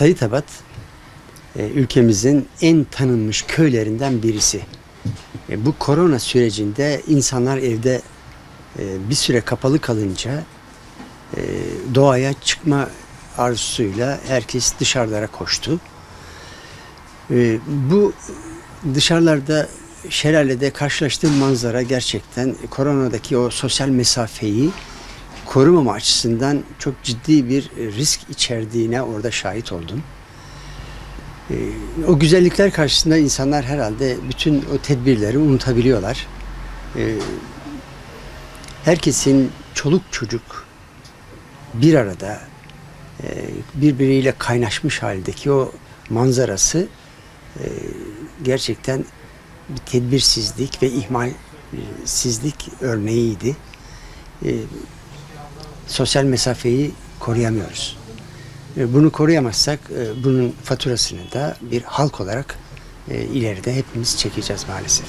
Sayıtabat e, ülkemizin en tanınmış köylerinden birisi. E, bu korona sürecinde insanlar evde e, bir süre kapalı kalınca doğaya çıkma arzusuyla herkes dışarılara koştu. Bu dışarılarda şelalede karşılaştığım manzara gerçekten koronadaki o sosyal mesafeyi korumama açısından çok ciddi bir risk içerdiğine orada şahit oldum. Ee, o güzellikler karşısında insanlar herhalde bütün o tedbirleri unutabiliyorlar. Ee, herkesin çoluk çocuk bir arada e, birbiriyle kaynaşmış haldeki o manzarası e, gerçekten bir tedbirsizlik ve ihmalsizlik örneğiydi. Sosyal mesafeyi koruyamıyoruz. E, Bunu koruyamazsak e, bunun faturasını da bir halk olarak e, ileride hepimiz çekeceğiz maalesef.